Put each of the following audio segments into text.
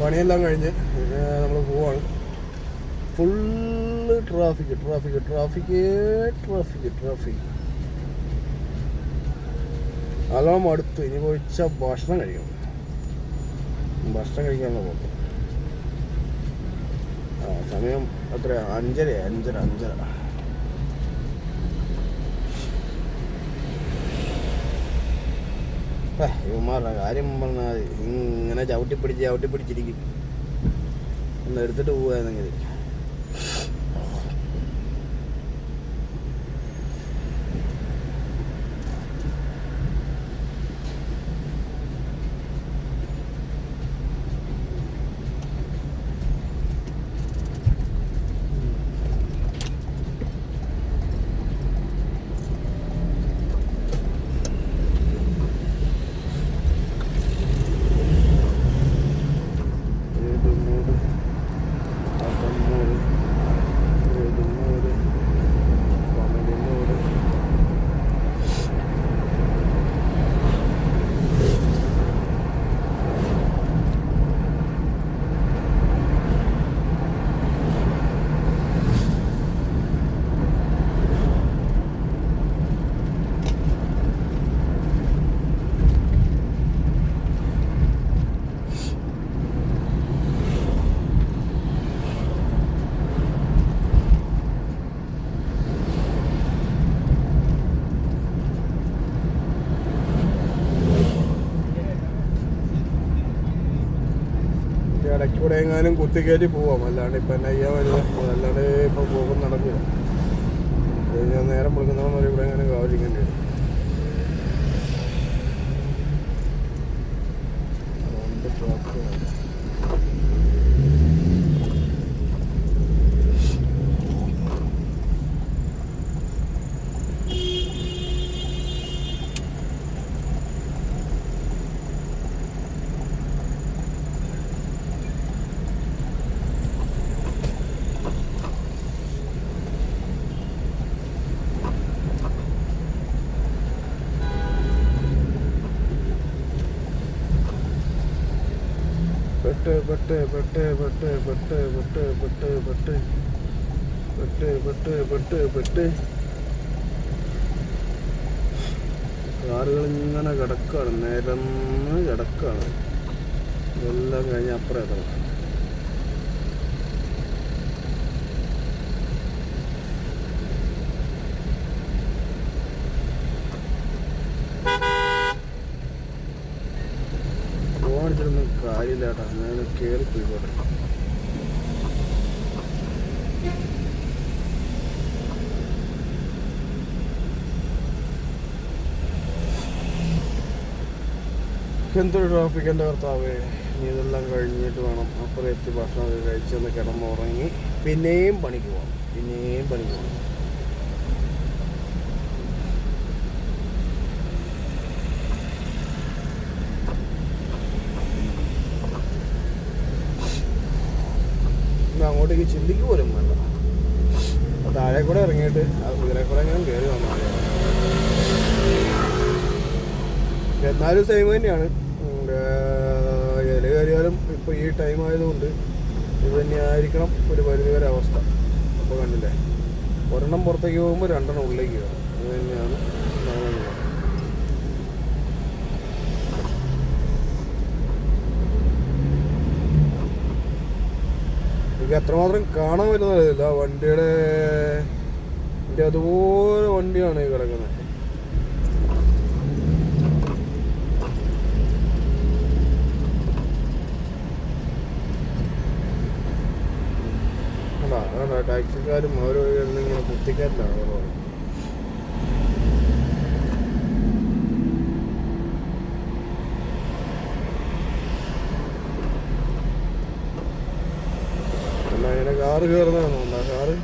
പണിയെല്ലാം കഴിഞ്ഞ് നമ്മൾ പോവാണ്. Full traffic traffic traffic traffic traffic അലോം അടുത്ത്. ഇനി പോയിച്ച ഭക്ഷണം കഴിക്കണം. ഭക്ഷണം കഴിക്കാനുള്ള പോകും ആ സമയം എത്രയാണ് അഞ്ചര അഞ്ചര അഞ്ചര. ഇവന്മാരുടെ കാര്യം പറഞ്ഞാൽ ഇങ്ങനെ ചവിട്ടി പിടിച്ച് ചവിട്ടി പിടിച്ചിരിക്കും ഒന്ന് എടുത്തിട്ട് പോവാന്നെങ്കിൽ ഏതുമൂട് ഇടയ്ക്ക് കൂടെ എങ്ങാനും കുത്തിക്കയറ്റി പോവാം. അല്ലാണ്ട് ഇപ്പം എന്നാ ചെയ്യാൻ പറ്റില്ല അല്ലാണ്ട് ഇപ്പം പോകും നടക്കില്ല. കഴിഞ്ഞാൽ നേരം വിളിക്കുന്നവൻ വരെ ഇവിടെ എങ്ങനെ കാവലിക്കേണ്ടി വരും. അതുകൊണ്ട് traffic പെട്ട് പെട്ട് പെട്ട് പെട്ട് പെട്ട് പെട്ട് പെട്ട് പെട്ട് പെട്ട് പെട്ട് പെട്ട് കാറുകൾ ഇങ്ങനെ കിടക്കാണ്. നിരന്ന് കിടക്കാണ്. ഇതെല്ലാം കഴിഞ്ഞ് അപ്പുറം എത്തണം കാര്യമില്ല കേട്ടോ ഞാൻ കയറി പോയിക്കോട്ടെ. എന്തൊരു ട്രാഫിക് എന്റെ ഭർത്താവേ ഇനി ഇതെല്ലാം കഴിഞ്ഞിട്ട് വേണം അപ്പുറം എത്തി ഭക്ഷണം കഴിച്ചൊന്ന് കിടന്നുറങ്ങി. പിന്നെയും പണിക്ക് പോകണം പിന്നെയും പണിക്ക് പോകണം അങ്ങോട്ടേക്ക് ചിന്തിക്ക് പോലും വേണ്ട. താഴെ കൂടെ ഇറങ്ങിയിട്ട് ആ കുതിരെ കൂടെ എങ്ങനെ കയറി വന്നാൽ മതി. എന്നാലും സെയിം തന്നെയാണ്. ഇല കയറിയാലും ഇപ്പോൾ ഈ ടൈം ആയതുകൊണ്ട് ഇത് തന്നെയായിരിക്കണം ഒരു പരിധിവരെ അവസ്ഥ. അപ്പോൾ കണ്ടില്ലേ? ഒരെണ്ണം പുറത്തേക്ക് പോകുമ്പോൾ രണ്ടെണ്ണം ഉള്ളിലേക്ക് കയറും. അത് തന്നെയാണ് എനിക്ക് അത്രമാത്രം കാണാൻ പറ്റുന്നതല്ല വണ്ടിയുടെ വണ്ടി അതുപോലെ വണ്ടിയാണ് ഈ കിടക്കുന്നത്. ടാക്സിക്കാരും ഓരോ ഇങ്ങനെ കുത്തിക്കാരിലാണ് കാറ് കയറുന്നതാണോ കാറ്?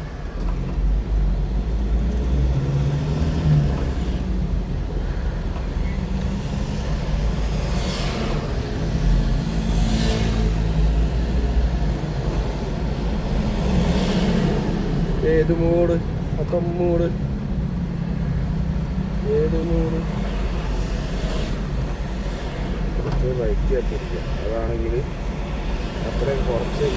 ഏത് മൂട്? അക്കം മൂട്. ഏത് മൂട്? കുറച്ച് ബൈക്ക് കത്തിരിക്കുക അതാണെങ്കിൽ അത്രയും കുറച്ച്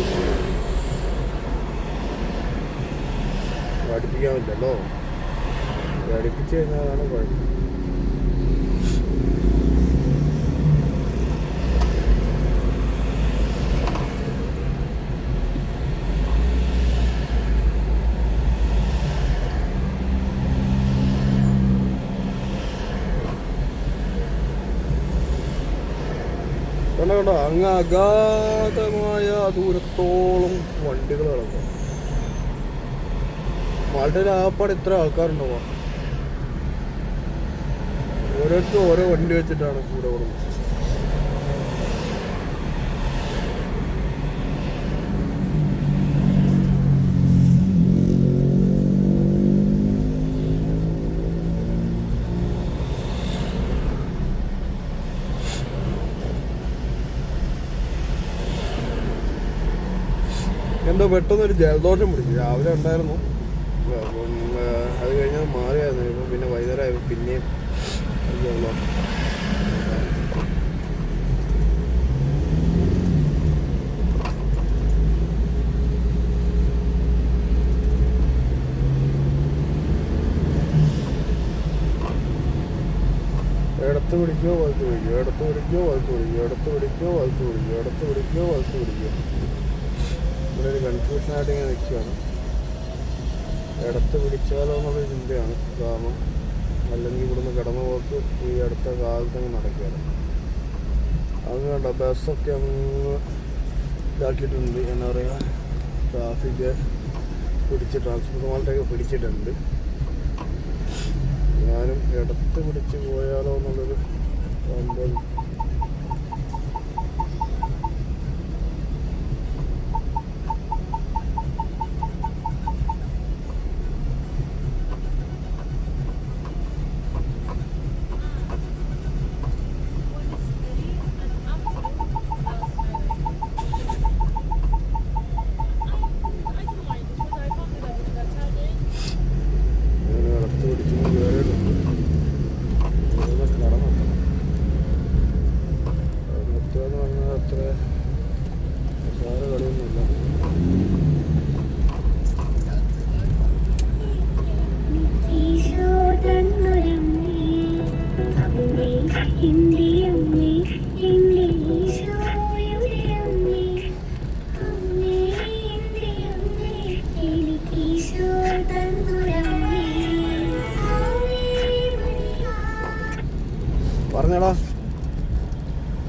പറ്റില്ലല്ലോ പഠിപ്പിച്ചു കഴിഞ്ഞാലാണ് കുഴപ്പം. കണ്ടോ അങ്ങ് അഗാധമായ ദൂരത്തോളം വണ്ടികൾ കിടക്കും മാൾട്ടയിൽ ആപ്പാട് ഇത്ര ആൾക്കാരുണ്ടാവുക ഓരോരുത്തരും ഓരോ വണ്ടി വെച്ചിട്ടാണ് കൂടെ കൊടുക്കുന്നത് എന്തോ പെട്ടെന്നൊരു ജലദോഷം പിടിച്ചു. രാവിലെ ഉണ്ടായിരുന്നു. അപ്പം അത് കഴിഞ്ഞാൽ മാറിയായിരുന്നു. ഇപ്പം പിന്നെ വൈകുന്നേരം ആയപ്പോൾ പിന്നെയും ജലദോഷം ഇടത്ത് പിടിക്കോ വലത്ത് പിടിക്കോ? ഇടത്ത് പിടിക്കോ വലത്ത് പിടിക്കോ? ഇടത്ത് പിടിക്കോ വലത്ത് പിടിക്കോ? ഇടത്ത് പിടിക്കോ വലത്ത് പിടിക്കോ? ഇവിടെ ഒരു കൺഫ്യൂഷനായിട്ട് ഇങ്ങനെ നിൽക്കുകയാണ് ഇടത്ത് പിടിച്ചാലോ എന്നുള്ള ചിന്തയാണ്. കാരണം അല്ലെങ്കിൽ ഇവിടുന്ന് കടന്നു പോക്ക് ഈ അടുത്ത കാലത്ത് അങ്ങ് നടക്കുകയാണ്. അത് കണ്ട ബസ്സൊക്കെ അങ്ങ് ഇതാക്കിയിട്ടുണ്ട്. എന്താ പറയുക ട്രാഫിക് പിടിച്ച് ട്രാൻസ്പോർട്ട് മാൾട്ടൊക്കെ പിടിച്ചിട്ടുണ്ട്. ഞാനും ഇടത്ത് പിടിച്ച് പോയാലോ എന്നുള്ളൊരു പറഞ്ഞടാ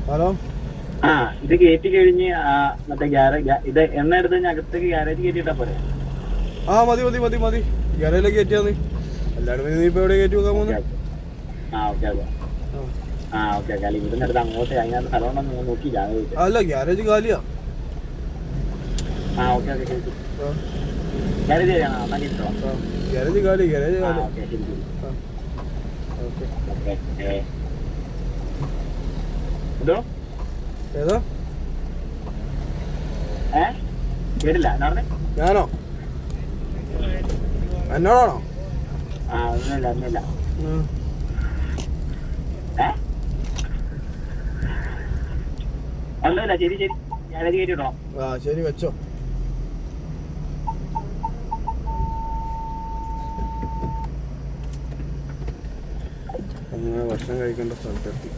ഹലോ? ആ ഇത് കയറ്റി കഴിഞ്ഞ് മറ്റേ ഗ്യാരേജ് ഇത് എണ്ണ എടുത്ത് കഴിഞ്ഞ് അകത്തേക്ക് ഗ്യാരേജ് കയറ്റിയിട്ടാ പോരെ? ആ മതി മതി മതി മതി. ഗ്യാരേജിലേക്ക് കയറ്റിയാ നീ അല്ലാണ്ട് നീ ഇപ്പൊ എവിടെ കയറ്റി വെക്കാൻ പോകുന്നു? ആ ഓക്കെ അതെ ആ. Okay okay. അല്ല ഇവിടുന്ന് എടുത്ത് അങ്ങോട്ട് അതിനകത്ത് സ്ഥലം ഉണ്ടോ നോക്കി അല്ല ഗ്യാരേജ് കാലിയാ. ആ ഓക്കെ ഓക്കെ ഗ്യാരേജ്. ഗ്യാരേജ് കാലി ഗ്യാരേജ് കാലി ഓക്കെ. ഓക്കെ. എന്തോ? ഏതാ? ഏ? കേട്ടില്ല. ഞാനോ? എന്നോടാണോ? ആ ഒന്നുമില്ല ഒന്നുമില്ല. ശരി ശരി. ആ ശരി വെച്ചോ. അങ്ങനെ ഭക്ഷണം കഴിക്കേണ്ട സ്ഥലത്തെത്തി.